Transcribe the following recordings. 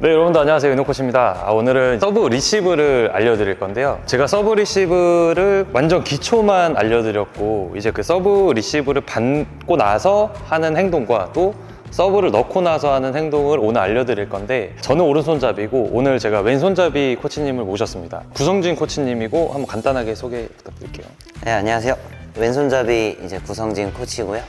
네, 여러분들 안녕하세요. 윤호코치입니다. 아, 오늘은 서브 리시브를 알려드릴 건데요. 제가 서브 리시브를 완전 기초만 알려드렸고, 이제 그 서브 리시브를 받고 나서 하는 행동과 또 서브를 넣고 나서 하는 행동을 오늘 알려드릴 건데, 저는 오른손잡이고, 오늘 제가 왼손잡이 코치님을 모셨습니다. 구성진 코치님이고, 한번 간단하게 소개 부탁드릴게요. 네, 안녕하세요. 왼손잡이 이제 구성진 코치고요.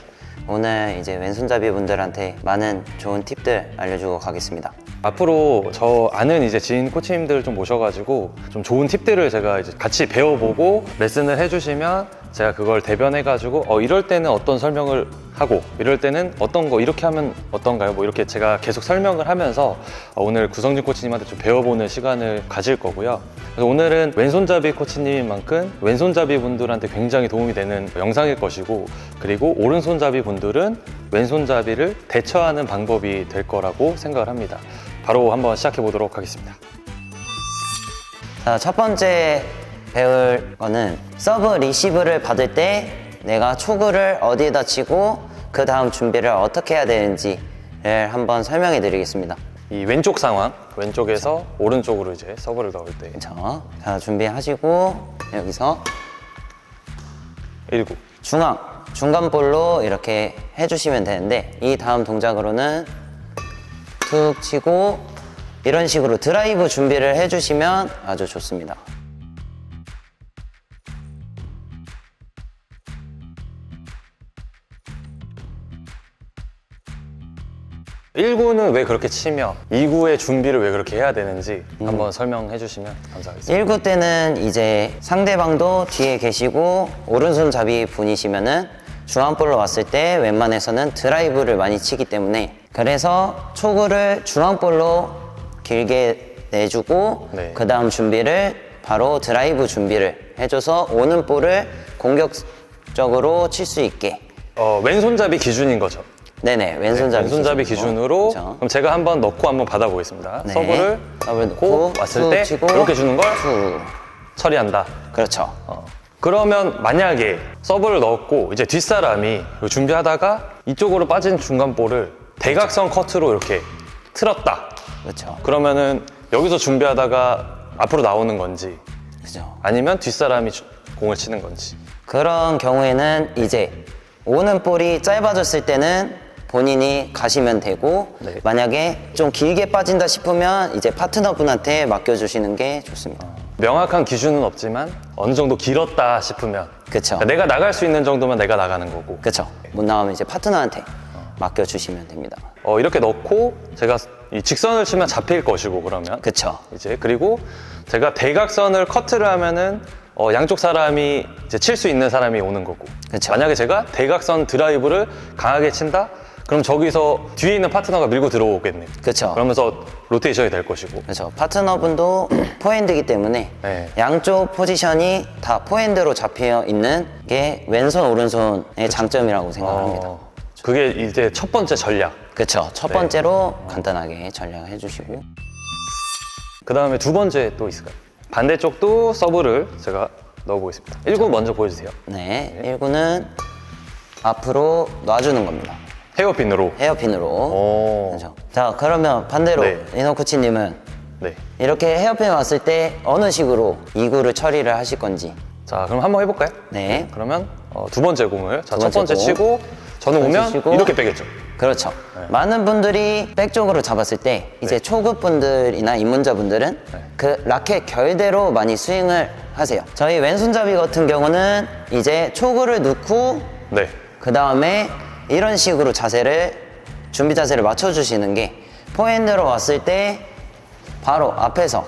오늘 이제 왼손잡이 분들한테 많은 좋은 팁들 알려주고 가겠습니다. 앞으로 저 아는 이제 지인 코치님들 좀 모셔가지고 좀 좋은 팁들을 제가 이제 같이 배워보고 레슨을 해주시면 제가 그걸 대변해가지고 어 이럴 때는 어떤 설명을 하고 이럴 때는 어떤 거 이렇게 하면 어떤가요? 뭐 이렇게 제가 계속 설명을 하면서 어, 오늘 구성진 코치님한테 좀 배워보는 시간을 가질 거고요. 그래서 오늘은 왼손잡이 코치님인 만큼 왼손잡이 분들한테 굉장히 도움이 되는 영상일 것이고 그리고 오른손잡이 분들은 왼손잡이를 대처하는 방법이 될 거라고 생각을 합니다. 바로 한번 시작해 보도록 하겠습니다. 자, 첫 번째 배울 거는 서브 리시브를 받을 때 내가 초구를 어디에다 치고 그 다음 준비를 어떻게 해야 되는지를 한번 설명해 드리겠습니다. 이 왼쪽 상황, 왼쪽에서 오른쪽으로 이제 서브를 넣을 때 그렇죠. 자, 준비하시고 여기서 1구. 중앙, 중간 볼로 이렇게 해주시면 되는데 이 다음 동작으로는 툭 치고 이런 식으로 드라이브 준비를 해주시면 아주 좋습니다. 1구는 왜 그렇게 치며 2구의 준비를 왜 그렇게 해야 되는지 한번 설명해 주시면 감사하겠습니다. 1구 때는 이제 상대방도 뒤에 계시고 오른손 잡이 분이시면은 중앙볼로 왔을 때 웬만해서는 드라이브를 많이 치기 때문에 그래서 초구를 중앙볼로 길게 내주고 네. 그 다음 준비를 바로 드라이브 준비를 해줘서 오는 볼을 공격적으로 칠 수 있게 어, 왼손잡이 기준인 거죠. 네네 왼손잡이, 왼손잡이 기준으로 그렇죠. 그럼 제가 한번 넣고 한번 받아보겠습니다. 네. 서브를 서브를 넣고 넣고 왔을 툭때 치고 이렇게 주는 걸 툭. 처리한다. 그렇죠 어. 그러면 만약에 서브를 넣었고 이제 뒷사람이 준비하다가 이쪽으로 빠진 중간 볼을 대각선 커트로 이렇게 틀었다. 그렇죠 그러면은 여기서 준비하다가 앞으로 나오는 건지 그렇죠 아니면 뒷사람이 주- 공을 치는 건지. 그런 경우에는 이제 오는 볼이 짧아졌을 때는 본인이 가시면 되고 네. 만약에 좀 길게 빠진다 싶으면 이제 파트너분한테 맡겨주시는 게 좋습니다. 명확한 기준은 없지만 어느 정도 길었다 싶으면 그쵸. 그러니까 내가 나갈 수 있는 정도면 내가 나가는 거고 그렇죠. 못 나오면 이제 파트너한테 맡겨주시면 됩니다. 어, 이렇게 넣고 제가 이 직선을 치면 잡힐 것이고 그러면 그렇죠. 이제 그리고 제가 대각선을 커트를 하면은 어, 양쪽 사람이 이제 칠 수 있는 사람이 오는 거고 그쵸. 만약에 제가 대각선 드라이브를 강하게 친다 그럼 저기서 뒤에 있는 파트너가 밀고 들어오겠네 그쵸. 그러면서 로테이션이 될 것이고 그렇죠. 파트너분도 포핸드이기 때문에 네. 양쪽 포지션이 다 포핸드로 잡혀 있는 게 왼손 오른손의 장점이라고 생각합니다. 어, 그게 이제 첫 번째 전략 그렇죠. 첫 네. 번째로 간단하게 전략을 해주시고 그 다음에 두 번째 또 있을까요? 반대쪽도 서브를 제가 넣어보겠습니다 1구 먼저 보여주세요 네, 1구는 앞으로 놔주는 겁니다. 헤어핀으로 헤어핀으로. 오. 그렇죠. 자, 그러면 반대로 네. 이노 코치님은 네. 이렇게 헤어핀 왔을 때 어느 식으로 2구를 처리를 하실 건지. 자 그럼 한번 해볼까요? 네. 그러면 어, 두 번째 공을 자, 두첫 번째 번째 공. 치고 저는 두 번째 오면 치고. 이렇게 빼겠죠 그렇죠. 네. 많은 분들이 백 쪽으로 잡았을 때 이제 초급 분들이나 입문자 분들은 네. 그 라켓 결대로 많이 스윙을 하세요. 저희 왼손잡이 같은 경우는 이제 초구를 넣고 네 그 다음에 이런 식으로 자세를 준비 자세를 맞춰주시는 게 포핸드로 왔을 때 바로 앞에서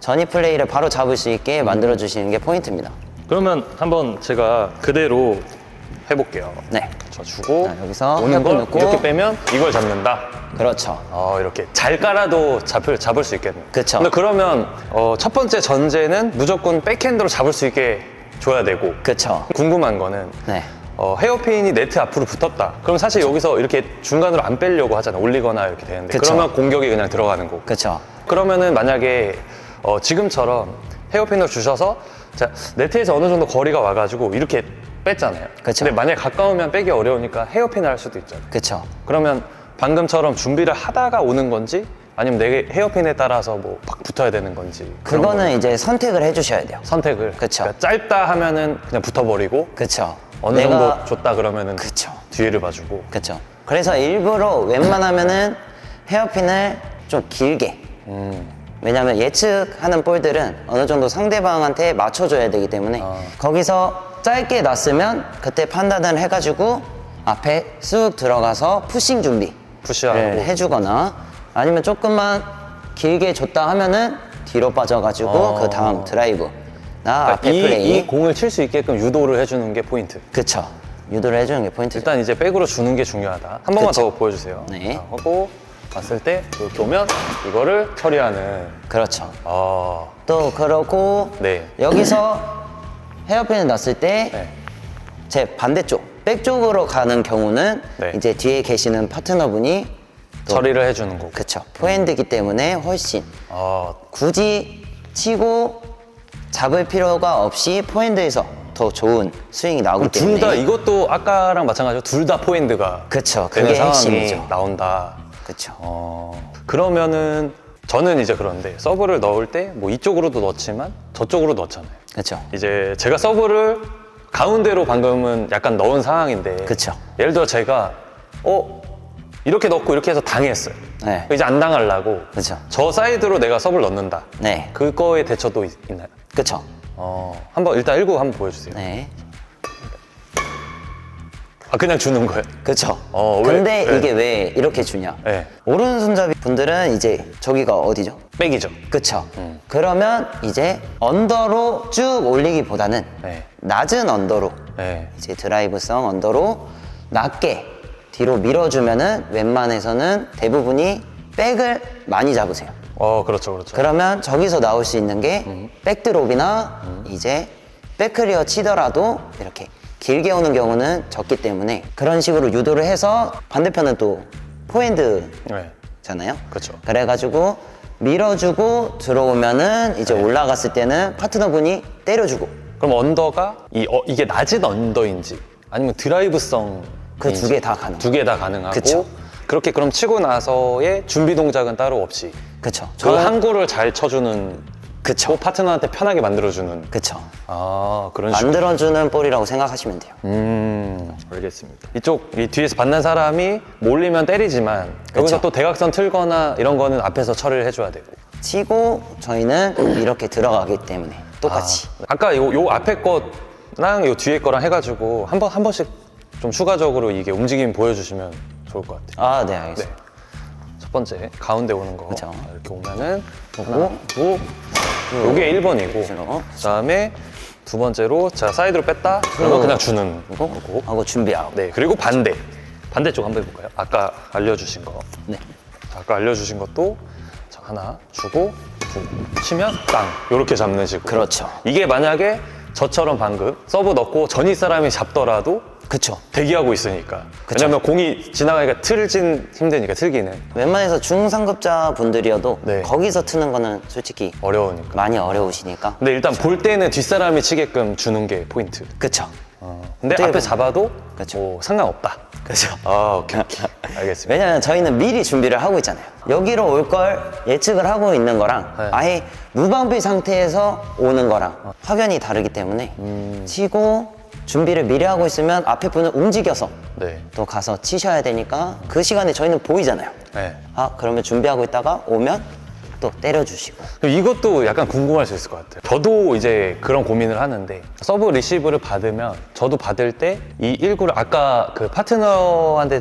전위 플레이를 바로 잡을 수 있게 만들어 주시는 게 포인트입니다. 그러면 한번 제가 그대로 해볼게요 네, 저 주고 자, 여기서 오는 걸 넣고. 이렇게 빼면 이걸 잡는다 그렇죠. 어, 이렇게 잘 깔아도 잡을, 잡을 수 있겠네요 그쵸. 근데 그러면 어, 첫 번째 전제는 무조건 백핸드로 잡을 수 있게 줘야 되고 그렇죠. 궁금한 거는 네, 어, 헤어핀이 네트 앞으로 붙었다. 그럼 사실 여기서 이렇게 중간으로 안 빼려고 하잖아. 올리거나 이렇게 되는데. 그쵸. 그러면 공격이 그냥 들어가는 거고. 그렇죠. 그러면은 만약에 어, 지금처럼 헤어핀을 주셔서 자, 네트에서 어느 정도 거리가 와가지고 이렇게 뺐잖아요. 그쵸. 근데 만약에 가까우면 빼기 어려우니까 헤어핀을 할 수도 있잖아요. 그렇죠. 그러면 방금처럼 준비를 하다가 오는 건지 아니면 내 헤어핀에 따라서 뭐 팍 붙어야 되는 건지 그런 그거는 이제 선택을 해주셔야 돼요. 선택을 그쵸. 그러니까 짧다 하면은 그냥 붙어버리고 그쵸. 어느 정도 줬다 그러면은 그쵸. 뒤를 봐주고 그쵸. 그래서 일부러 웬만하면은 헤어핀을 좀 길게. 왜냐면 예측하는 볼들은 어느 정도 상대방한테 맞춰줘야 되기 때문에 아. 거기서 짧게 놨으면 그때 판단을 해가지고 앞에 쑥 들어가서 푸싱 준비를 푸시하고 해주거나 아니면 조금만 길게 줬다 하면은 뒤로 빠져가지고 어. 그 다음 드라이브 나 그러니까 앞에 이, 플레이 이 공을 칠 수 있게끔 유도를 해주는 게 포인트. 그쵸 유도를 해주는 게 포인트죠 일단 이제 백으로 주는 게 중요하다. 한 번만 그쵸. 더 보여주세요. 네. 자, 하고 왔을 때 이렇게 오면 이거를 처리하는. 그렇죠 아, 또 그러고 네. 여기서 헤어핀을 놨을 때제 네. 반대쪽 백 쪽으로 가는 경우는 네. 이제 뒤에 계시는 파트너분이 또 처리를 해주는 거고. 그쵸 포핸드기 때문에 훨씬 아, 굳이 치고 잡을 필요가 없이 포핸드에서 더 좋은 스윙이 나오기 둘 때문에 다 이것도 아까랑 마찬가지로 둘 다 포인트가 그쵸 되는 그게 상황이 핵심이죠 나온다. 그쵸 어, 그러면은 저는 이제 그런데 서브를 넣을 때 뭐 이쪽으로도 넣지만 저쪽으로 넣잖아요. 그쵸 이제 제가 서브를 가운데로 방금은 약간 넣은 상황인데 그쵸. 예를 들어 제가 어 이렇게 넣고 이렇게 해서 당했어요. 네. 이제 안 당하려고 그쵸. 저 사이드로 내가 서브를 넣는다. 네 그거에 대처도 있, 나요 그쵸 어, 한번 일단 1구 한번 보여주세요. 네 아 그냥 주는 거예요. 그쵸. 어, 왜? 근데 네. 이게 왜 이렇게 주냐? 네. 오른손잡이 분들은 이제 저기가 어디죠? 백이죠. 그쵸. 음. 그러면 이제 언더로 쭉 올리기보다는 네. 낮은 언더로 네. 이제 드라이브성 언더로 낮게 뒤로 밀어주면은 웬만해서는 대부분이 백을 많이 잡으세요. 어 그렇죠 그렇죠. 그러면 저기서 나올 수 있는 게 음. 백드롭이나 이제 백클리어 치더라도 이렇게 길게 오는 경우는 적기 때문에 그런 식으로 유도를 해서 반대편은 또 포핸드잖아요. 네. 그쵸. 그래가지고 밀어주고 들어오면은 이제 네. 올라갔을 때는 파트너분이 때려주고 그럼 언더가 이, 어, 이게 낮은 언더인지 아니면 드라이브성 그 두 개 다 가능. 두개 다 가능하고 그쵸. 그렇게 그럼 치고 나서의 준비 동작은 따로 없이 그쵸. 그 저는 항구를 잘 쳐주는 그쵸. 또 파트너한테 편하게 만들어주는 그쵸. 아 그런 식으로 만들어주는 볼이라고 생각하시면 돼요. 음 알겠습니다 이쪽 이 뒤에서 받는 사람이 몰리면 때리지만 여기서 그쵸. 또 대각선 틀거나 이런 거는 앞에서 처리를 해줘야 되고 치고 저희는 이렇게 들어가기 때문에 똑같이. 아, 아까 요, 요 앞에 거랑 요 뒤에 거랑 해가지고 한 번 한 번씩 좀 추가적으로 이게 움직임 보여주시면 좋을 것 같아요 아, 네, 네. 알겠습니다. 첫 번째 가운데 오는 거 그쵸. 이렇게 오면은 하나 두 요게 1번이고 그리고 그다음에 두 번째로 제가 사이드로 뺐다 그러면 그냥 주는 그리고 거고 하고 준비하고. 네 그리고 반대 반대쪽 한번 해볼까요? 아까 알려주신 거 네. 자, 아까 알려주신 것도 자, 하나 주고 두 치면 땅 이렇게 잡는 식으로 그렇죠. 이게 만약에 저처럼 방금 서브 넣고 전위 사람이 잡더라도 그쵸. 대기하고 있으니까 그쵸. 왜냐면 공이 지나가니까 틀진 힘드니까 틀기는 웬만해서 중상급자 분들이어도 네. 거기서 트는 거는 솔직히 어려우니까 많이 어려우시니까. 근데 일단 볼 때는 뒷사람이 치게끔 주는 게 포인트 그쵸. 어, 근데 어떻게 앞에 보면- 잡아도 그쵸. 뭐 상관없다 그쵸. 아 오케이 오케이 알겠습니다 왜냐면 저희는 미리 준비를 하고 있잖아요. 여기로 올 걸 예측을 하고 있는 거랑 네. 아예 무방비 상태에서 오는 거랑 확연히 다르기 때문에 음. 치고 준비를 미리 하고 있으면 앞에 분은 움직여서 네. 또 가서 치셔야 되니까 그 시간에 저희는 보이잖아요. 네. 아 그러면 준비하고 있다가 오면 또 때려주시고 그럼 이것도 약간 궁금할 수 있을 것 같아요. 저도 이제 그런 고민을 하는데 서브 리시브를 받으면 저도 받을 때 이 1구를 아까 그 파트너한테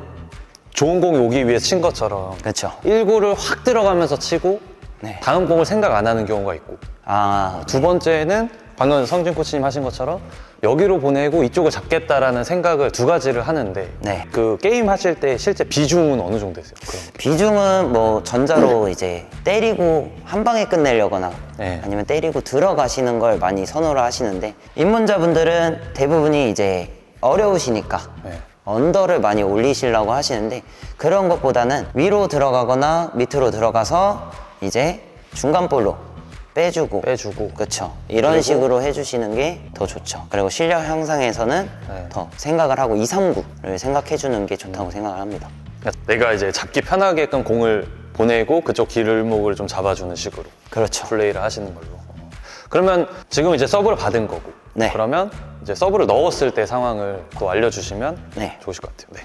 좋은 공이 오기 위해 친 것처럼 그렇죠. 1구를 확 들어가면서 치고 네. 다음 공을 생각 안 하는 경우가 있고 아 두 번째는 방금 성진 코치님 하신 것처럼 여기로 보내고 이쪽을 잡겠다라는 생각을 두 가지를 하는데 네. 그 게임 하실 때 실제 비중은 어느 정도 되세요? 게? 비중은 뭐 전자로 이제 때리고 한 방에 끝내려거나 네. 아니면 때리고 들어가시는 걸 많이 선호를 하시는데 입문자분들은 대부분이 이제 어려우시니까 네. 언더를 많이 올리시려고 하시는데 그런 것보다는 위로 들어가거나 밑으로 들어가서 이제 중간 볼로 빼주고 빼주고 그렇죠 이런 그리고- 식으로 해주시는 게 더 좋죠 그리고 실력 향상에서는 네. 더 생각을 하고 2, 3구를 생각해 주는 게 좋다고 생각을 합니다 그러니까 내가 이제 잡기 편하게끔 공을 보내고 그쪽 길목을 좀 잡아주는 식으로 그렇죠. 플레이를 하시는 걸로. 어. 그러면 지금 이제 서브를 받은 거고. 네. 그러면 이제 서브를 넣었을 때 상황을 또 알려주시면 네. 좋으실 것 같아요. 네.